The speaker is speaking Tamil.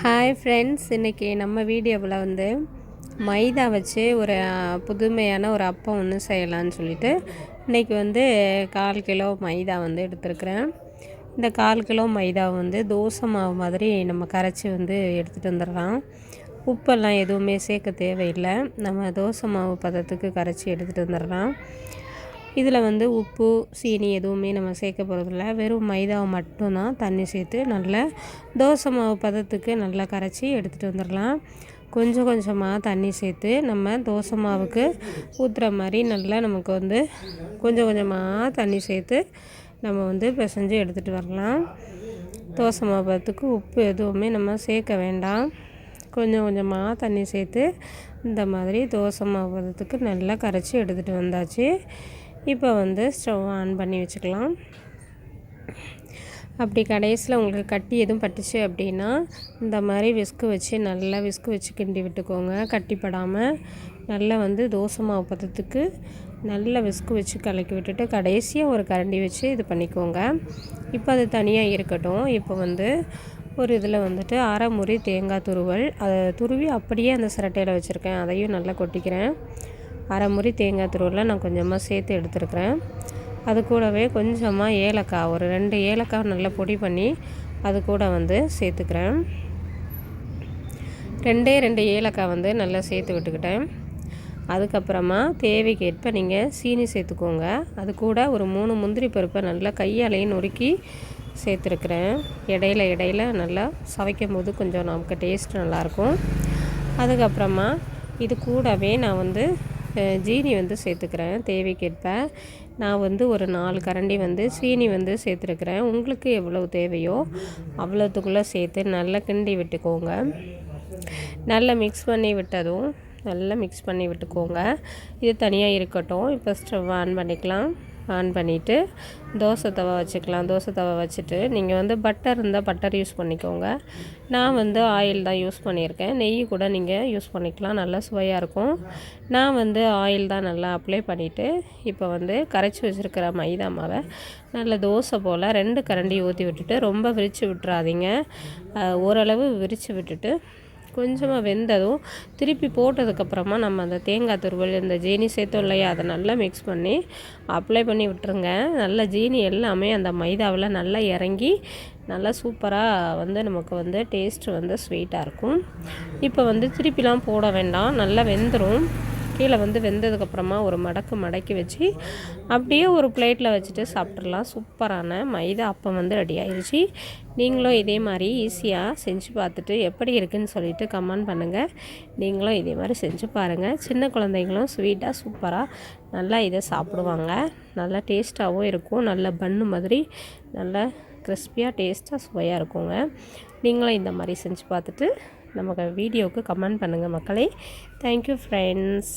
ஹாய் ஃப்ரெண்ட்ஸ் இன்றைக்கி நம்ம வீடியோவில் வந்து மைதா வச்சு ஒரு புதுமையான ஒரு அப்பம் ஒன்று செய்யலான்னு சொல்லிட்டு இன்றைக்கி வந்து கால் கிலோ மைதா வந்து எடுத்துருக்குறேன். இந்த கால் கிலோ மைதா வந்து தோசை மாவு மாதிரி நம்ம கரைச்சி வந்து எடுத்துகிட்டு வந்துடலாம். உப்பெல்லாம் எதுவுமே சேர்க்க தேவையில்லை. நம்ம தோசை மாவு பதத்துக்கு கரைச்சி எடுத்துகிட்டு வந்துடலாம். இதில் வந்து உப்பு சீனி எதுவுமே நம்ம சேர்க்க போகிறதில்ல. வெறும் மைதாவை மட்டும்தான் தண்ணி சேர்த்து நல்லா தோசை மாவு பதத்துக்கு நல்லா கரைச்சி எடுத்துகிட்டு வந்துடலாம். கொஞ்சம் கொஞ்சமாக தண்ணி சேர்த்து நம்ம தோசை மாவுக்கு ஊற்றுற மாதிரி நல்லா நமக்கு வந்து கொஞ்சம் கொஞ்சமாக தண்ணி சேர்த்து நம்ம வந்து பிசைஞ்சு எடுத்துகிட்டு வரலாம். தோசை மாவு பதத்துக்கு உப்பு எதுவுமே நம்ம சேர்க்க வேண்டாம். கொஞ்சம் கொஞ்சமாக தண்ணி சேர்த்து இந்த மாதிரி தோசை மாவு பதத்துக்கு நல்லா கரைச்சி எடுத்துகிட்டு வந்தாச்சு. இப்போ வந்து ஸ்டவ் ஆன் பண்ணி வச்சுக்கலாம். அப்படி கடைசியில் உங்களுக்கு கட்டி எதுவும் பட்டுச்சு அப்படின்னா இந்த மாதிரி விஸ்கு வச்சு நல்லா விஸ்கு வச்சு கிண்டி விட்டுக்கோங்க. கட்டிப்படாமல் நல்லா வந்து தோசை மாவு பதத்துக்கு நல்லா விஸ்கு வச்சு கலக்கி விட்டுட்டு கடைசியாக ஒரு கரண்டி வச்சு இது பண்ணிக்கோங்க. இப்போ அது தனியாக இருக்கட்டும். இப்போ வந்து ஒரு இதில் வந்துட்டு அரை முறி தேங்காய் துருவல் அதை துருவி அப்படியே அந்த சிரட்டையில் வச்சுருக்கேன். அதையும் நல்லா கொட்டிக்கிறேன். அரை முறி தேங்காய் துருவில் நான் கொஞ்சமாக சேர்த்து எடுத்துருக்குறேன். அது கூடவே கொஞ்சமாக ஏலக்காய் ஒரு ரெண்டு ஏலக்காய் நல்லா பொடி பண்ணி அது கூட வந்து சேர்த்துக்கிறேன். ரெண்டே ரெண்டு ஏலக்காய் வந்து நல்லா சேர்த்து விட்டுக்கிட்டேன். அதுக்கப்புறமா தேவைக்கேற்ப நீங்கள் சீனி சேர்த்துக்கோங்க. அது கூட ஒரு மூணு முந்திரி பருப்பை நல்லா கையாலையும் நொறுக்கி சேர்த்துருக்குறேன். இடையில இடையில நல்லா சவைக்கும் போது கொஞ்சம் நமக்கு டேஸ்ட் நல்லாயிருக்கும். அதுக்கப்புறமா இது கூடவே நான் வந்து ஜீனி வந்து சேர்த்துக்கிறேன் தேவைக்கேற்ப. நான் வந்து ஒரு நாலு கரண்டி வந்து சீனி வந்து சேர்த்துருக்குறேன். உங்களுக்கு எவ்வளோ தேவையோ அவ்வளோத்துக்குள்ளே சேர்த்து நல்லா கிண்டி விட்டுக்கோங்க. நல்லா மிக்ஸ் பண்ணி விட்டதும் நல்லா மிக்ஸ் பண்ணி விட்டுக்கோங்க. இது தனியாக இருக்கட்டும். இப்போ ஸ்டவ் ஆன் பண்ணிக்கலாம். ஆன் பண்ணிவிட்டு தோசை தவா வச்சுக்கலாம். தோசை தவா வச்சுட்டு நீங்கள் வந்து பட்டர் இருந்தால் பட்டர் யூஸ் பண்ணிக்கோங்க. நான் வந்து ஆயில் தான் யூஸ் பண்ணியிருக்கேன். நெய் கூட நீங்கள் யூஸ் பண்ணிக்கலாம். நல்லா சுவையாக இருக்கும். நான் வந்து ஆயில் தான் நல்லா அப்ளை பண்ணிவிட்டு இப்போ வந்து கரைச்சி வச்சுருக்கிற மைதா மாவை நல்ல தோசை போல் ரெண்டு கரண்டி ஊற்றி விட்டுட்டு ரொம்ப விரித்து விட்டுறாதீங்க. ஓரளவு விரித்து விட்டுட்டு கொஞ்சமாக வெந்ததும் திருப்பி போட்டதுக்கப்புறமா நம்ம அந்த தேங்காய் துருவல் இந்த ஜீனி சேர்த்தோம் இல்லையா அதை நல்லா மிக்ஸ் பண்ணி அப்ளை பண்ணி விட்டுருங்க. நல்லா ஜீனி எல்லாமே அந்த மைதாவில் நல்லா இறங்கி நல்லா சூப்பராக வந்து நமக்கு வந்து டேஸ்ட்டு வந்து ஸ்வீட்டாக இருக்கும். இப்போ வந்து திருப்பிலாம் போட வேண்டாம். நல்லா வெந்துடும் கீழே வந்து வெந்ததுக்கப்புறமா ஒரு மடக்கு மடக்கி வச்சு அப்படியே ஒரு பிளேட்டில் வச்சுட்டு சாப்பிட்றலாம் சூப்பரான மைதா அப்பம் வந்து ரெடி ஆயிடுச்சு நீங்களும் இதே மாதிரி ஈஸியாக செஞ்சு பார்த்துட்டு எப்படி இருக்குதுன்னு சொல்லிட்டு கமெண்ட் பண்ணுங்கள் நீங்களும் இதே மாதிரி செஞ்சு பாருங்கள் சின்ன குழந்தைங்களும் ஸ்வீட்டாக சூப்பராக நல்லா இதை சாப்பிடுவாங்க. நல்லா டேஸ்ட்டாகவும் இருக்கும். நல்ல பண்ணு மாதிரி நல்லா கிறிஸ்பியாக டேஸ்ட்டாக சுவையாக இருக்குங்க. நீங்களும் இந்த மாதிரி செஞ்சு பார்த்துட்டு நமக்கு வீடியோவுக்கு கமெண்ட் பண்ணுங்கள் மக்களே. Thank you friends